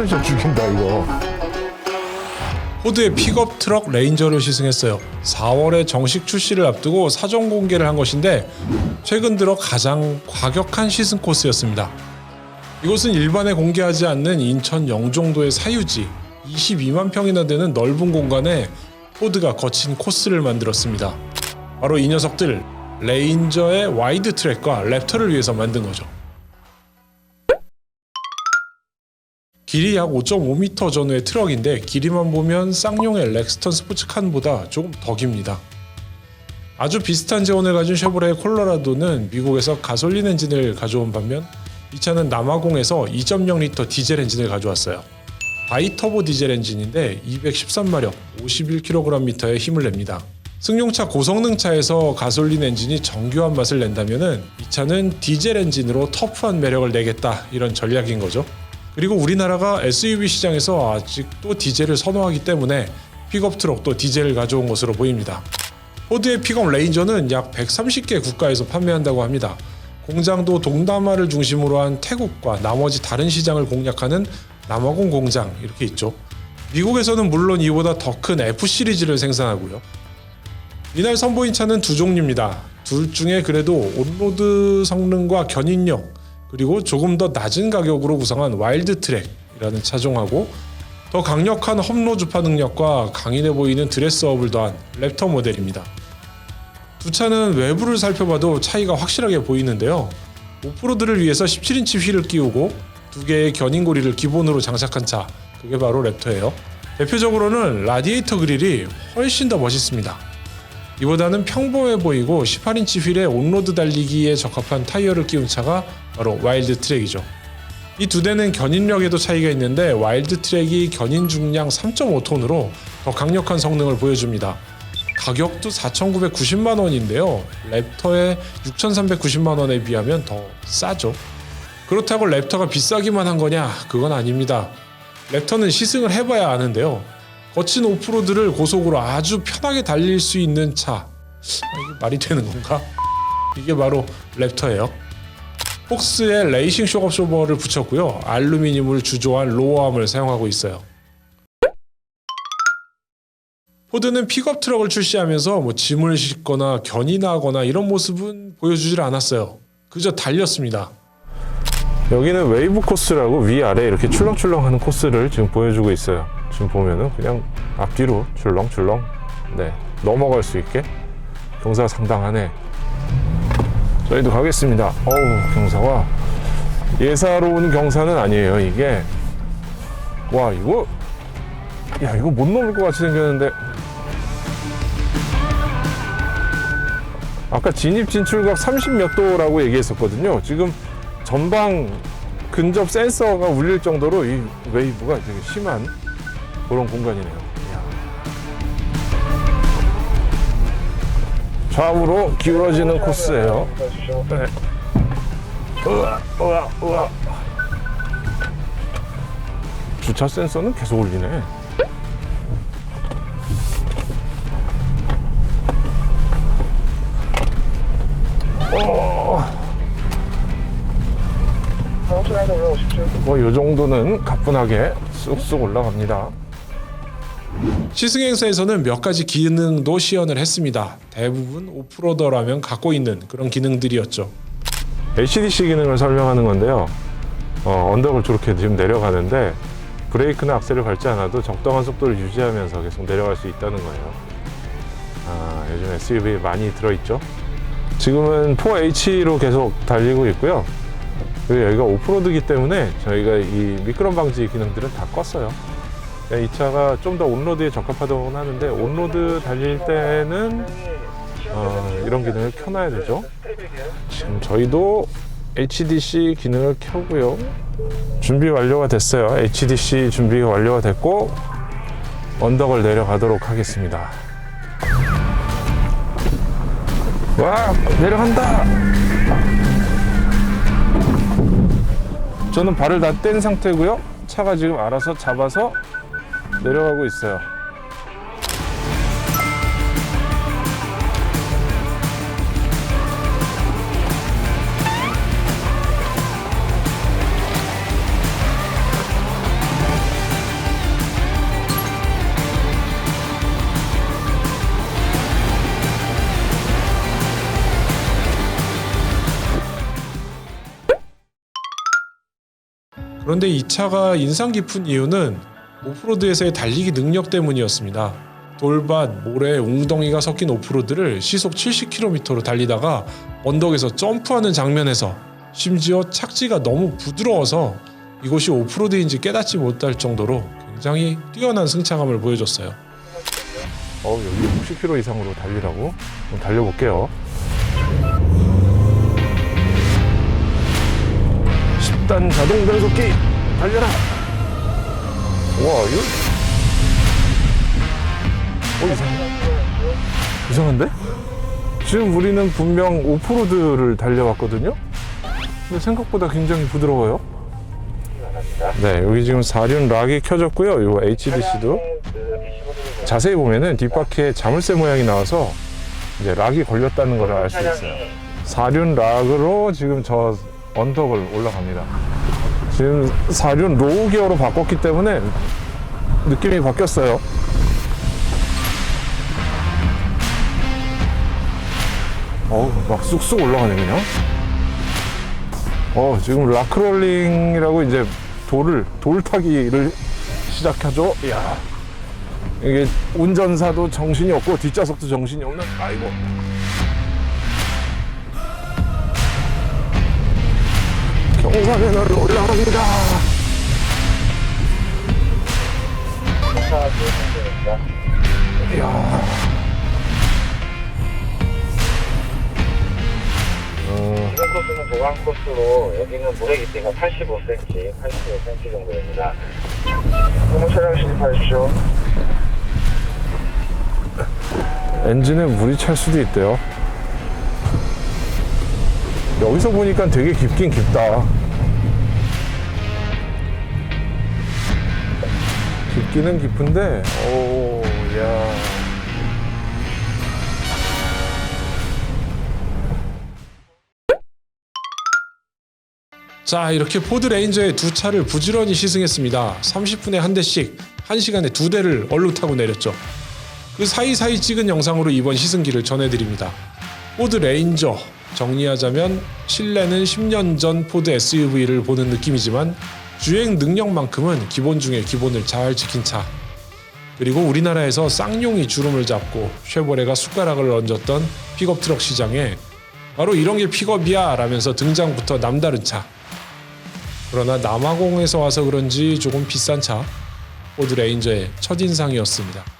서스펜션 죽인다 이거. 포드의 픽업 트럭 레인저를 시승했어요. 4월에 정식 출시를 앞두고 사전 공개를 한 것인데 최근 들어 가장 과격한 시승 코스였습니다. 이곳은 일반에 공개하지 않는 인천 영종도의 사유지 22만 평이나 되는 넓은 공간에 포드가 거친 코스를 만들었습니다. 바로 이 녀석들 레인저의 와이드 트랙과 랩터를 위해서 만든 거죠. 길이 약 5.5m 전후의 트럭인데 길이만 보면 쌍용의 렉스턴 스포츠칸보다 조금 더 깁니다. 아주 비슷한 재원을 가진 쉐보레 콜로라도는 미국에서 가솔린 엔진을 가져온 반면 이 차는 남아공에서 2.0L 디젤 엔진을 가져왔어요. 바이터보 디젤 엔진인데 213마력 51kgm의 힘을 냅니다. 승용차 고성능 차에서 가솔린 엔진이 정교한 맛을 낸다면은 이 차는 디젤 엔진으로 터프한 매력을 내겠다 이런 전략인 거죠. 그리고 우리나라가 SUV 시장에서 아직도 디젤을 선호하기 때문에 픽업 트럭도 디젤을 가져온 것으로 보입니다. 포드의 픽업 레인저는 약 130개 국가에서 판매한다고 합니다. 공장도 동남아를 중심으로 한 태국과 나머지 다른 시장을 공략하는 남아공 공장 이렇게 있죠. 미국에서는 물론 이보다 더 큰 F 시리즈를 생산하고요. 이날 선보인 차는 두 종류입니다. 둘 중에 그래도 온로드 성능과 견인력 그리고 조금 더 낮은 가격으로 구성한 와일드 트랙이라는 차종하고 더 강력한 험로 주파 능력과 강인해 보이는 드레스업을 더한 랩터 모델입니다. 두 차는 외부를 살펴봐도 차이가 확실하게 보이는데요. 오프로드를 위해서 17인치 휠을 끼우고 두 개의 견인고리를 기본으로 장착한 차, 그게 바로 랩터예요. 대표적으로는 라디에이터 그릴이 훨씬 더 멋있습니다. 이보다는 평범해 보이고 18인치 휠에 온로드 달리기에 적합한 타이어를 끼운 차가 바로 와일드 트랙이죠. 이 두 대는 견인력에도 차이가 있는데 와일드 트랙이 견인 중량 3.5톤으로 더 강력한 성능을 보여줍니다. 가격도 4,990만 원인데요. 랩터의 6,390만 원에 비하면 더 싸죠. 그렇다고 랩터가 비싸기만 한 거냐? 그건 아닙니다. 랩터는 시승을 해봐야 아는데요. 거친 오프로드를 고속으로 아주 편하게 달릴 수 있는 차. 아, 이게 말이 되는 건가? 이게 바로 랩터예요. 폭스에 레이싱 쇼업 쇼버를 붙였고요. 알루미늄을 주조한 로어암을 사용하고 있어요. 포드는 픽업 트럭을 출시하면서 뭐 짐을 싣거나 견인하거나 이런 모습은 보여주질 않았어요. 그저 달렸습니다. 여기는 웨이브 코스라고 위아래 이렇게 출렁출렁하는 코스를 지금 보여주고 있어요. 지금 보면은 그냥 앞뒤로 출렁출렁 네 넘어갈 수 있게 경사가 상당하네. 저희도 가겠습니다. 어우 경사가 예사로운 경사는 아니에요. 이게 와 이거 야 이거 못 넘을 것 같이 생겼는데 아까 진입 진출각 30몇 도라고 얘기했었거든요. 지금 전방 근접 센서가 울릴 정도로 이 웨이브가 되게 심한 그런 공간이네요. 좌우로 기울어지는 코스예요. 네. 주차 센서는 계속 울리네. 뭐이 정도는 가뿐하게 쑥쑥 올라갑니다. 시승 행사에서는 몇 가지 기능도 시연을 했습니다. 대부분 오프로더라면 갖고 있는 그런 기능들이었죠. HDC 기능을 설명하는 건데요. 어, 언덕을 저렇게 지금 내려가는데 브레이크나 악셀을 밟지 않아도 적당한 속도를 유지하면서 계속 내려갈 수 있다는 거예요. 아, 요즘 SUV에 많이 들어있죠. 지금은 4H로 계속 달리고 있고요. 그리고 여기가 오프로드기 때문에 저희가 이 미끄럼 방지 기능들은 다 껐어요. 이 차가 좀 더 온로드에 적합하다고는 하는데 온로드 달릴 때는 어, 이런 기능을 켜놔야 되죠. 지금 저희도 HDC 기능을 켜고요. 준비 완료가 됐어요. HDC 준비가 완료가 됐고 언덕을 내려가도록 하겠습니다. 와 내려간다. 저는 발을 다 뗀 상태고요. 차가 지금 알아서 잡아서 내려가고 있어요. 그런데 이 차가 인상 깊은 이유는 오프로드에서의 달리기 능력 때문이었습니다. 돌밭, 모래, 웅덩이가 섞인 오프로드를 시속 70km로 달리다가 언덕에서 점프하는 장면에서 심지어 착지가 너무 부드러워서 이곳이 오프로드인지 깨닫지 못할 정도로 굉장히 뛰어난 승차감을 보여줬어요. 어 여기 60km 이상으로 달리라고? 그럼 달려볼게요. 10단 자동 변속기 달려라. 와 이거 어 이상 이상한데? 지금 우리는 분명 오프로드를 달려왔거든요. 근데 생각보다 굉장히 부드러워요. 네 여기 지금 사륜 락이 켜졌고요. 요 HDC도 자세히 보면은 뒷바퀴에 자물쇠 모양이 나와서 이제 락이 걸렸다는 걸 알 수 있어요. 사륜 락으로 지금 저 언덕을 올라갑니다. 지금 사륜 로우 기어로 바꿨기 때문에 느낌이 바뀌었어요. 어우, 막 쑥쑥 올라가네, 그냥. 어, 지금 락크롤링이라고 이제 돌을, 돌타기를 시작하죠. 이야. 이게 운전사도 정신이 없고 뒷좌석도 정신이 없는 아이고 경사면허를 올라갑니다 이야 어, 이번 코스는 보강 코스로 여기는 물의 깊이가 85cm, 85cm 정도입니다. 공무 차량 진입하십시오. 엔진에 물이 찰 수도 있대요 여기서 보니까 되게 깊긴 깊다 깊기는 깊은데 오 야 자 이렇게 포드 레인저의 두 차를 부지런히 시승했습니다. 30분에 한 대씩 1시간에 두 대를 얼루 타고 내렸죠. 그 사이사이 찍은 영상으로 이번 시승기를 전해드립니다. 포드 레인저 정리하자면 실내는 10년 전 포드 SUV를 보는 느낌이지만 주행 능력만큼은 기본 중에 기본을 잘 지킨 차. 그리고 우리나라에서 쌍용이 주름을 잡고 쉐보레가 숟가락을 얹었던 픽업 트럭 시장에 바로 이런 게 픽업이야 라면서 등장부터 남다른 차. 그러나 남아공에서 와서 그런지 조금 비싼 차 포드 레인저의 첫인상이었습니다.